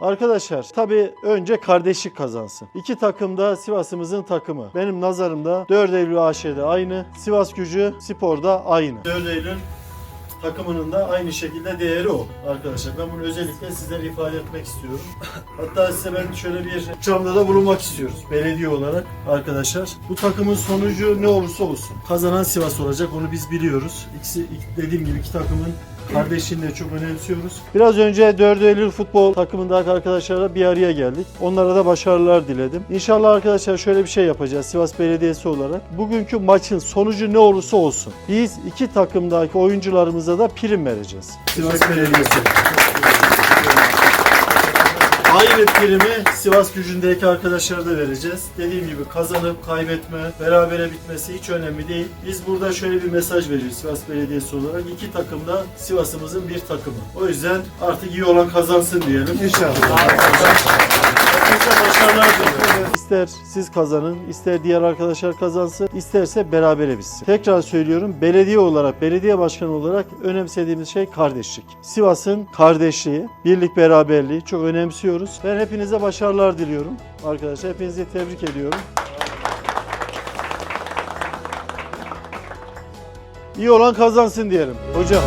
Arkadaşlar tabii önce kardeşlik kazansın. İki takım da Sivas'ımızın takımı. Benim nazarımda 4 Eylül AŞ'de aynı. Sivas Gücü Spor'da aynı. 4 Eylül takımının da aynı şekilde değeri o arkadaşlar. Ben bunu özellikle sizlere ifade etmek istiyorum. Hatta size ben şöyle bir çamda da bulunmak istiyoruz belediye olarak arkadaşlar. Bu takımın sonucu ne olursa olsun kazanan Sivas olacak onu biz biliyoruz. İkisi dediğim gibi iki takımın kardeşliğini de çok önemsiyoruz. Biraz önce 4 Eylül futbol takımındaki arkadaşlarla bir araya geldik. Onlara da başarılar diledim. İnşallah arkadaşlar şöyle bir şey yapacağız Sivas Belediyesi olarak. Bugünkü maçın sonucu ne olursa olsun. Biz iki takımdaki oyuncularımıza da prim vereceğiz. Sivas Belediyesi. Aynı primi Sivas gücündeki arkadaşlara da vereceğiz. Dediğim gibi kazanıp kaybetme, berabere bitmesi hiç önemli değil. Biz burada şöyle bir mesaj veriyoruz Sivas Belediyesi olarak. İki takım da Sivas'ımızın bir takımı. O yüzden artık iyi olan kazansın diyelim. İnşallah. İster siz kazanın, ister diğer arkadaşlar kazansın, isterse berabere bitsin. Tekrar söylüyorum, belediye olarak, belediye başkanı olarak önemsediğimiz şey kardeşlik. Sivas'ın kardeşliği, birlik beraberliği çok önemsiyoruz. Ben hepinize başarılar diliyorum. Arkadaşlar hepinizi tebrik ediyorum. İyi olan kazansın diyelim. Hocam.